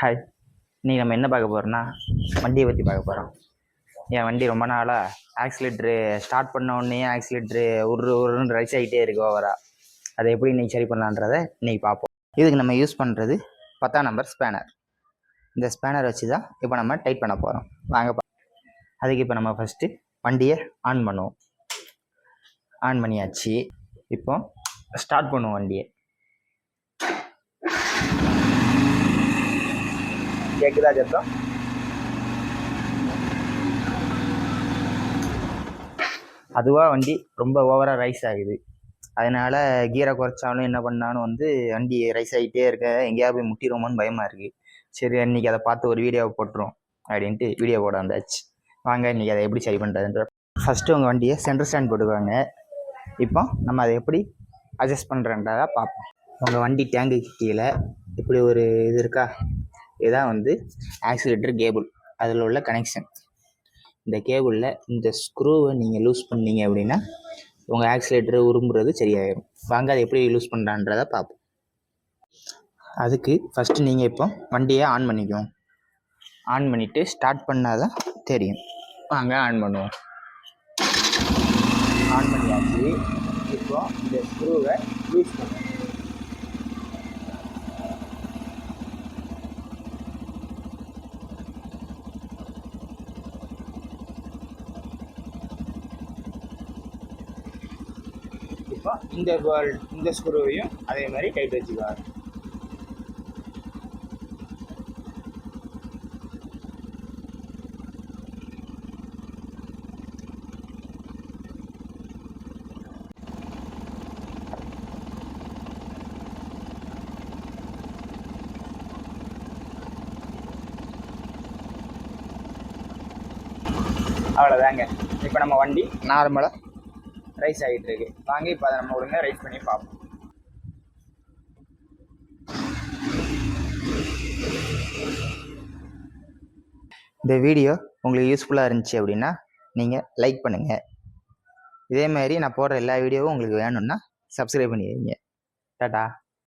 Hi இன்றைக்கி நம்ம என்ன பார்க்க போகிறோம்னா வண்டியை பற்றி பார்க்க போகிறோம் என் வண்டி ரொம்ப நாளாக ஆக்சிலேட்ரு ஸ்டார்ட் பண்ண உடனே ஆக்சிலேட்ரு உரு உருன்னு ரைஸ் ஆகிட்டே இருக்கு ஓவரா அதை எப்படி இன்றைக்கி சரி பண்ணலான்றதை இன்றைக்கி பார்ப்போம். இதுக்கு நம்ம யூஸ் பண்ணுறது பத்தாம் நம்பர் ஸ்பேனர் இந்த ஸ்பேனர் வச்சு தான் இப்போ நம்ம டைட் பண்ண போகிறோம் வாங்க பா அதுக்கு இப்போ நம்ம ஃபஸ்ட்டு வண்டியை ஆன் பண்ணுவோம். ஆன் பண்ணியாச்சு. இப்போ ஸ்டார்ட் பண்ணுவோம் வண்டியை. கேட்குதா சத்தம்? அதுவாக வண்டி ரொம்ப ஓவராக ரைஸ் ஆகுது. அதனால் கீரை குறைச்சாலும் என்ன பண்ணாலும் வந்து வண்டி ரைஸ் ஆகிட்டே இருக்க எங்கேயா போய் முட்டிடுவோமோன்னு பயமாக இருக்குது சரி இன்னைக்கு அதை பார்த்து ஒரு வீடியோவை போட்டுரும் அப்படின்ட்டு வீடியோ போட வந்தாச்சு. வாங்க இன்னைக்கு அதை எப்படி சரி பண்ணுறதுன்ற ஃபஸ்ட்டு உங்கள் வண்டியை சென்டர் ஸ்டாண்ட் போட்டுக்குவாங்க இப்போ நம்ம அதை எப்படி அட்ஜஸ்ட் பண்ணுறன்றதை பார்ப்போம். உங்கள் வண்டி டேங்குக்கு கீழே இப்படி ஒரு இது இருக்கா? இதுதான் வந்து ஆக்சிலேட்டர் கேபிள் அதில் உள்ள கனெக்ஷன் இந்த கேபிளில் இந்த ஸ்க்ரூவை நீங்கள் லூஸ் பண்ணீங்க அப்படின்னா உங்கள் ஆக்சிலேட்டர் உரும்புறது சரியாயிடும் வாங்க அதை எப்படி லூஸ் பண்ணுறான்றதை பார்ப்போம். அதுக்கு ஃபஸ்ட்டு நீங்கள் இப்போ வண்டியை ஆன் பண்ணிக்குவோம் ஆன் பண்ணிவிட்டு ஸ்டார்ட் பண்ணால் தான் தெரியும். வாங்க ஆன் பண்ணுவோம். ஆன் பண்ணியாச்சு. இப்போ இந்த ஸ்க்ரூவை லூஸ் பண்ணுவோம் இப்போ இந்த ball- இந்த ஸ்க்ரூவையும் அதே மாதிரி டைட் வச்சுக்குவாங்க அவ்வளோதாங்க இப்போ நம்ம வண்டி நார்மலாக ரைஸ் ஆகிட்டு இருக்கு வாங்க இப்போ அதை நம்ம ஒழுங்காக ரைஸ் பண்ணி பார்ப்போம். இந்த வீடியோ உங்களுக்கு யூஸ்ஃபுல்லாக இருந்துச்சு அப்படின்னா நீங்கள் லைக் பண்ணுங்கள் இதே மாதிரி நான் போடுற எல்லா வீடியோவும் உங்களுக்கு வேணும்னா சப்ஸ்கிரைப் பண்ணி வைங்க டாட்டா